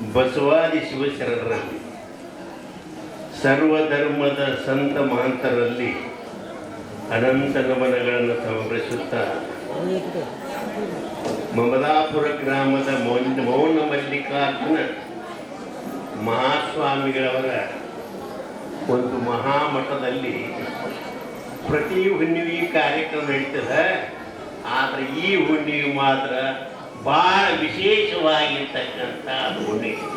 ಬಸವಾದಿ ಶಿವಶರಣರಲ್ಲಿ ಸರ್ವಧರ್ಮದ ಸಂತ ಮಹಂತರಲ್ಲಿ ಅನಂತ ನಮನಗಳನ್ನು ಸಮರ್ಪಿಸುತ್ತಾ ಮಮದಾಪುರ ಗ್ರಾಮದ ಮೌನ ಮೌನ ಮಲ್ಲಿಕಾರ್ಜುನ ಮಹಾಸ್ವಾಮಿಗಳವರ ಒಂದು ಮಹಾಮಠದಲ್ಲಿ ಪ್ರತಿ ಹುಣ್ಣಿಮೆ ಕಾರ್ಯಕ್ರಮ ನಡೀತದೆ. ಆದರೆ ಈ ಹುಣ್ಣಿಮೆ ಮಾತ್ರ ಭಾಳ ವಿಶೇಷವಾಗಿರ್ತಕ್ಕಂಥ ಹುಣ್ಣಿಮೆ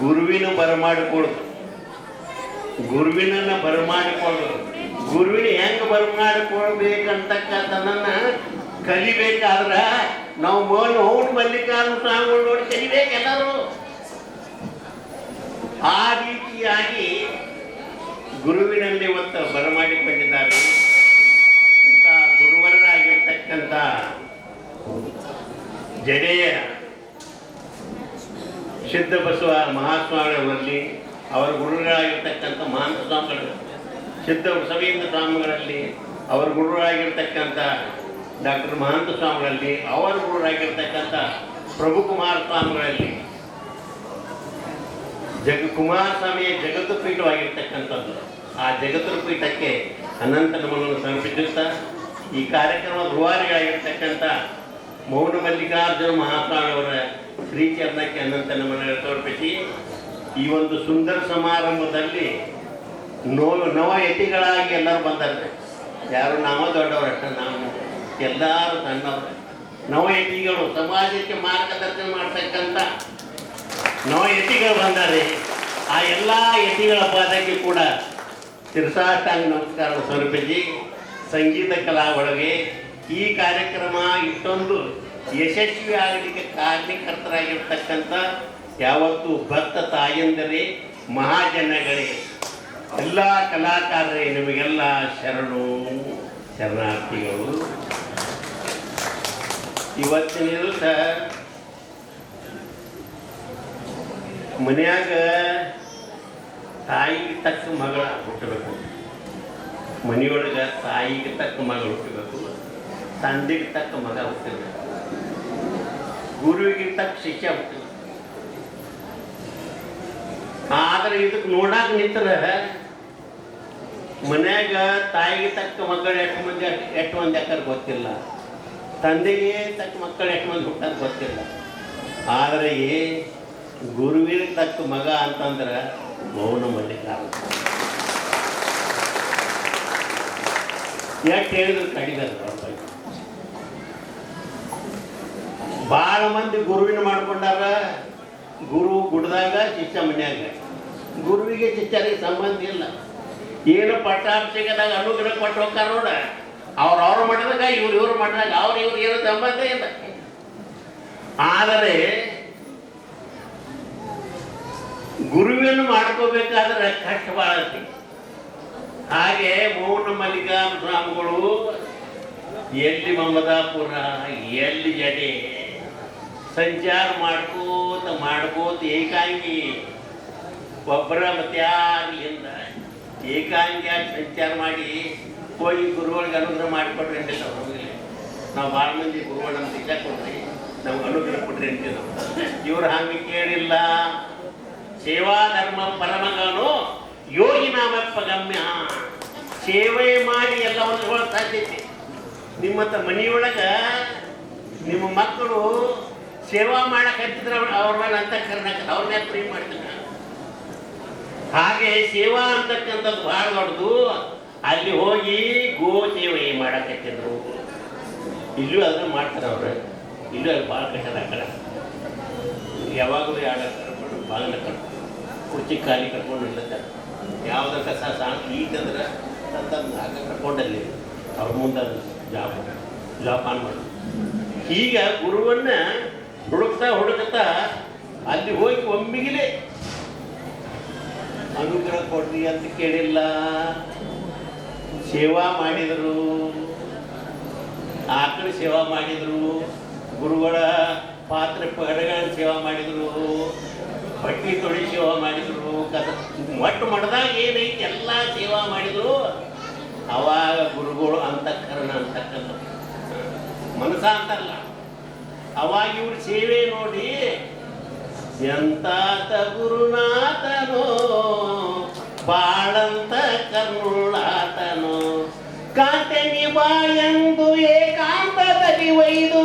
ಗುರುವಿನ ಬರಮಾಡಿಕೊಳ್ಳೋದು. ಗುರುವಿನನ್ನ ಬರಮಾಡಿಕೊಳ್ಳೋದು. ಗುರುವಿನ ಹೆಂಗೆ ಬರಮಾಡಿಕೊಳ್ಬೇಕಂತಕ್ಕಂಥದನ್ನ ಕಲಿಬೇಕಾದ್ರೆ ನಾವು ಮೋಲ್ ಓಟ್ ಮಲ್ಲಿಕಾರ್ಜುನ ಸ್ವಾಮಿಗಳು ನೋಡಿ ಕಲಿಬೇಕೆಲ್ಲರೂ. ಆ ರೀತಿಯಾಗಿ ಗುರುವಿನಲ್ಲಿ ಇವತ್ತು ಬರಮಾಡಿಕೊಂಡಿದ್ದಾರೆ ಅಂತ ಗುರುವರರಾಗಿರ್ತಕ್ಕಂಥ ಜಡೆಯ ಸಿದ್ಧ ಬಸವ ಮಹಾಸ್ವಾಮಿಗಳಲ್ಲಿ ಅವರ ಗುರುಗಳಾಗಿರ್ತಕ್ಕಂಥ ಮಹಾಂತ ಸ್ವಾಮಿಗಳು ಸಿದ್ಧ ಬಸವೇಂದ್ರ ಸ್ವಾಮಿಗಳಲ್ಲಿ ಅವರ ಗುರುಗಳಾಗಿರ್ತಕ್ಕಂಥ ಡಾಕ್ಟರ್ ಮಹಾಂತ ಸ್ವಾಮಿಗಳಲ್ಲಿ ಅವರ ಗುರುಗಳಾಗಿರ್ತಕ್ಕಂಥ ಪ್ರಭುಕುಮಾರ ಸ್ವಾಮಿಗಳಲ್ಲಿ ಜಗ ಕುಮಾರಸ್ವಾಮಿಯ ಜಗತ್ತು ಪೀಠವಾಗಿರ್ತಕ್ಕಂಥದ್ದು ಆ ಜಗತ್ತು ಪೀಠಕ್ಕೆ ಅನಂತ ನಮನನ್ನು ಸಮರ್ಪಿಸುತ್ತಾ ಈ ಕಾರ್ಯಕ್ರಮದ ರೂವಾರಿಯಾಗಿರ್ತಕ್ಕಂಥ ಮೌನ ಮಲ್ಲಿಕಾರ್ಜುನ ಮಹಾಸ್ವಾಮಿಯವರ ಶ್ರೀಚರಣಕ್ಕೆ ಅನಂತ ನಮನ ತೋರ್ಪಿಸಿ, ಈ ಒಂದು ಸುಂದರ ಸಮಾರಂಭದಲ್ಲಿ ನೋ ನವ ಯತಿಗಳಾಗಿ ಎಲ್ಲರೂ ಬಂದಾರೆ. ಯಾರು ನಾವ ದೊಡ್ಡವರಷ್ಟ ನಾವು ಎಲ್ಲರೂ ನವ ಯತಿಗಳು ಸಮಾಜಕ್ಕೆ ಮಾರ್ಗದರ್ಶನ ಮಾಡ್ತಕ್ಕಂಥ ನವ ಯತಿಗಳು ಬಂದಾರೆ. ಆ ಎಲ್ಲ ಯತಿಗಳ ಪಾದಕ್ಕೆ ಕೂಡ ಶಿರಸಾಷ್ಟಾಂಗ ನಮಸ್ಕಾರ ಸ್ವರೂಪಿಸಿ ಸಂಗೀತ ಕಲಾ ಒಳಗೆ ಈ ಕಾರ್ಯಕ್ರಮ ಇಷ್ಟೊಂದು ಯಶಸ್ವಿ ಆಗಲಿಕ್ಕೆ ಕಾರಣೀಕರ್ತರಾಗಿರ್ತಕ್ಕಂಥ ಯಾವತ್ತು ಭಕ್ತ ತಾಯಂದರೆ, ಮಹಾಜನಗಳೇ, ಎಲ್ಲ ಕಲಾಕಾರರೇ, ನಿಮಗೆಲ್ಲ ಶರಣು, ಶರಣಾರ್ಥಿಗಳು. ಇವತ್ತಿನ ದಿವಸ ಮನೆಯಾಗ ತಾಯಿಗೆ ತಕ್ಕ ಮಗಳ ಹುಟ್ಟಬೇಕು. ಮನೆಯೊಳಗೆ ತಾಯಿಗೆ ತಕ್ಕ ಮಗಳು ಹುಟ್ಟಬೇಕು. ತಂದೆಗೆ ತಕ್ಕ ಮಗ ಹುಟ್ಟಿಲ್ಲ ಗುರುವಿಗೆ ತಕ್ಕ ಶಿಷ್ಯ ಹುಟ್ಟಿಲ್ಲ ಆದ್ರೆ ಇದಕ್ಕೆ ನೋಡಾಕ ನಿಂತರ ಮನ್ಯಾಗ ತಾಯಿಗೆ ತಕ್ಕ ಮಕ್ಕಳು ಎಷ್ಟು ಮಂದಿ ಎಷ್ಟು ಮಂದಿ ಅಕ್ಕರ್ ಗೊತ್ತಿಲ್ಲ. ತಂದೆಗೆ ತಕ್ಕ ಮಕ್ಕಳು ಎಷ್ಟು ಮಂದಿ ಹುಟ್ಟ ಗೊತ್ತಿಲ್ಲ. ಆದರೆ ಗುರುವಿನ ತಕ್ಕ ಮಗ ಅಂತಂದ್ರೆ ಮೌನ ಮಲ್ಲಿಕಾರ್ಜುನ. ಎಷ್ಟು ಹೇಳಿದ್ರು ಕಡಿಮೆ ಅದ ಅವ್ರ ಬಗ್ಗೆ ಭಾಳ ಮಂದಿ ಗುರುವಿನ ಮಾಡ್ಕೊಂಡಾರ ಗುರು ಗುಡ್ದಾಗ ಶಿಷ್ಯ ಮನ್ಯಾಗ. ಗುರುವಿಗೆ ಶಿಷ್ಯರಿಗೆ ಸಂಬಂಧ ಇಲ್ಲ. ಏನು ಪಟ್ಟಾಭಿಷೇಕದಾಗ ಅನುಗ್ರಹ ಕೊಟ್ಟು ಹೋಗ್ತಾರ ನೋಡ. ಅವ್ರ ಅವ್ರ ಮಠದಾಗ, ಇವ್ರು ಇವ್ರ ಮಠದಾಗ, ಅವ್ರು ಇವ್ರು ಏನು ಸಂಬಂಧ ಇಲ್ಲ. ಆದರೆ ಗುರುವಿನ ಮಾಡ್ಕೋಬೇಕಾದ್ರೆ ಕಷ್ಟ ಭಾಳ ಹಾಗೆ ಮೌನ ಮಲ್ಲಿಕಾರ್ಜುನ ಸ್ವಾಮಿಗಳು ಎಲ್ಲಿ ಮಮದಾಪುರ ಎಲ್ಲಿ ಜಡೆ ಸಂಚಾರ ಮಾಡ್ಕೋತ ಮಾಡ್ಕೋತ ಏಕಾಂಗಿ ಒಬ್ಬರ ಮತ್ತೆ ಯಾರಿಗಿಂದ ಏಕಾಂಗಿಯಾಗಿ ಸಂಚಾರ ಮಾಡಿ ಹೋಗಿ ಗುರುಗಳಿಗೆ ಅನುಗ್ರಹ ಮಾಡಿಕೊಟ್ರಿ ಅಂತ ಹೋಗಿಲ್ಲ ನಾವು ಭಾಳ ಮಂದಿ ಗುರುಗಳು ನಮ್ಗೆ ಕೊಡ್ತೀವಿ ಕೊಡ್ರಿ, ನಮ್ಗೆ ಅನುಗ್ರಹ ಕೊಡ್ರಿ ಅಂತೀವಿ ನಾವು ಇವ್ರು ಹಂಗೆ ಕೇಳಿಲ್ಲ. ಸೇವಾ ಧರ್ಮ ಪರಮಗನು ಯೋಗಿ ನಾಮಪ್ಪ ಗಮ್ಯ ಸೇವೆ ಮಾಡಿ ಎಲ್ಲವನ್ನು ತಗೊಳ್ಳೋ ಸಾಧ್ಯತೆ ನಿಮ್ಮ ಮನೆಯೊಳಗ ನಿಮ್ಮ ಮಕ್ಕಳು ಸೇವಾ ಮಾಡಕ್ಕೆ ಅವ್ರ ಮೇಲೆ ಅಂತ ಕರ್ನಾಕ ಅವ್ರನ್ನೇ ಫ್ರೀ ಮಾಡ್ತಾನೆ ಹಾಗೆ ಸೇವಾ ಅಂತಕ್ಕಂಥದ್ದು ಭಾಳ ದೊಡ್ಡದು. ಅಲ್ಲಿ ಹೋಗಿ ಗೋ ಸೇವೆ ಮಾಡಕತ್ತಿದ್ರು ಇಲ್ಲೂ ಅದನ್ನ ಮಾಡ್ತಾರೆ ಅವ್ರು. ಇಲ್ಲೂ ಅದು ಭಾಳ ಕಷ್ಟ ಆ ಕಡೆ ಯಾವಾಗಲೂ ಎರಡು ಕರ್ಕೊಂಡು ಬಾಗಿಲ ಕರ್ಕೊಂಡು, ಕುರ್ಚಿ ಖಾಲಿ ಕರ್ಕೊಂಡು ಇರ್ತಾರೆ ಯಾವುದೋ ಕಸ ಸಾಕು ಈಗಂದ್ರೆ ತಂತಂದು ಹಾಕ ಕರ್ಕೊಂಡಲ್ಲಿ ಅವ್ರ ಮುಂದೆ ಅದು ಜಾಬ್ ಜಾಬ್ ಆನ್ ಮಾಡೋದು ಈಗ ಗುರುವನ್ನ ಹುಡುಕ್ತಾ ಹುಡುಕ್ತಾ ಅಲ್ಲಿ ಹೋಗಿ ಒಮ್ಮಿಗಿಲೆ ಅನುಗ್ರಹ ಕೊಡ್ರಿ ಅಂತ ಕೇಳಿಲ್ಲ. ಸೇವಾ ಮಾಡಿದರು. ಆಕಳ ಸೇವಾ ಮಾಡಿದರು. ಗುರುಗಳ ಪಾತ್ರೆ ಪಡೆಗಳ ಸೇವಾ ಮಾಡಿದರು. ಬಟ್ಟಿ ತೊಳಿ ಸೇವಾ ಮಾಡಿದರು. ಕದ ಒಟ್ಟು ಮಠದಾಗ ಏನೈತಿ ಎಲ್ಲ ಸೇವಾ ಮಾಡಿದರು. ಅವಾಗ ಗುರುಗಳು ಅಂತಃಕರಣ ಅಂತಕ್ಕಂಥ ಮನಸ್ಸ ಅಂತಲ್ಲ ಅವಾಗ ಇವ್ರ ಸೇವೆ ನೋಡಿ ಎಂತಾತ ಗುರುನಾಥನೋ, ಬಾಳಂತ ಕರುಳಾತನೋ ಕಾಂತೆನಿ ಬಾಯಂದು ಏಕಾಂತದಲ್ಲಿ ಒಯ್ದು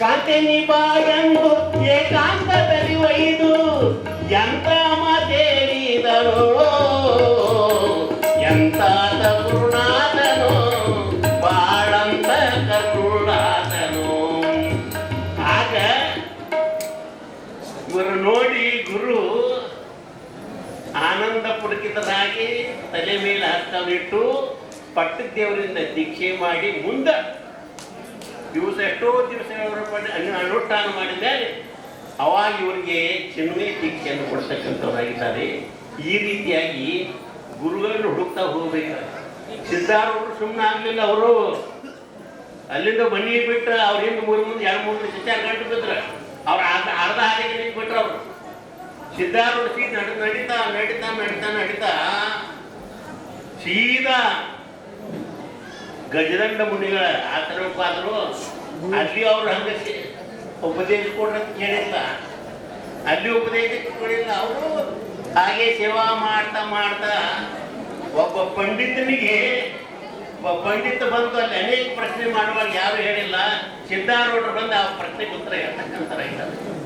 ಕಾಂತೆ ಕಾಂತೆನಿ ಬಾಯಂದು ಏಕಾಂತದಲ್ಲಿ ಒಯ್ದು ಎಂತ ಮಾತೇರಿದರೋ ಎಂತಾತ ಗುರುನಾಥನೋ ಇವರು ನೋಡಿ ಗುರು ಆನಂದ ಪುಡಕಿತರಾಗಿ ತಲೆ ಮೇಲೆ ಹಸ್ತವಿಟ್ಟು ಪಟ್ಟದೇವರಿಂದ ದೀಕ್ಷೆ ಮಾಡಿ ಮುಂದೆ ದಿವಸ ಎಷ್ಟೋ ದಿವಸ ಅನುಷ್ಠಾನ ಮಾಡಿದ ಮೇಲೆ ಅವಾಗ ಇವರಿಗೆ ಚಿನ್ಮಯ ದೀಕ್ಷೆಯನ್ನು ಕೊಡ್ತಕ್ಕಂಥವ್ರಾಗಿದ್ದಾರೆ. ಈ ರೀತಿಯಾಗಿ ಗುರುಗಳನ್ನು ಹುಡುಕ್ತಾ ಹೋಗ್ಬೇಕು ಸಿದ್ಧಾರೂಢರು ಸುಮ್ಮನೆ ಆಗಲಿಲ್ಲ ಅವರು. ಅಲ್ಲಿಂದ ಬನ್ನಿ ಬಿಟ್ಟು ಅವ್ರ ಹಿಂದೆ ಮೂರು ಮುಂದೆ, ಎರಡು ಮೂರು ಶಿಷ್ಯ ಕಂಡು ಬಿದ್ರ. ಅವ್ರ ಅರ್ಧ ಅರ್ಧ ಹಾದಿಗೆ ನಿಂತು ಬಿಟ್ರು ಅವರು. ಸಿದ್ಧಾರೂಢ ಸೀಟ್ ನಡಿ ನಡೀತಾ ನಡೀತಾ ನಡೀತಾ ನಡೀತಾ ಸೀದಾ ಗಜದಂಡ ಮುನಿಗಳ ಆತರಕ್ಕಾದ್ರು ಅಲ್ಲಿ ಅವ್ರು ಹಂಗೆ ಉಪದೇಶ ಕೊಡ್ರಂತ ಕೇಳಿಲ್ಲ. ಅಲ್ಲಿ ಉಪದೇಶ ಕೊಡಿಲ್ಲ ಅವರು. ಹಾಗೆ ಸೇವಾ ಮಾಡ್ತಾ ಮಾಡ್ತಾ ಒಬ್ಬ ಪಂಡಿತನಿಗೆ ಪಂಡಿತ ಬಂದು ಅಲ್ಲಿ ಅನೇಕ ಪ್ರಶ್ನೆ ಮಾಡುವಾಗ ಯಾರು ಹೇಳಿಲ್ಲ ಸಿದ್ಧಾರೂಢರು ಬಂದು ಆ ಪ್ರಶ್ನೆಗೆ ಉತ್ತರ ಹೇಳ್ತಕ್ಕಂಥ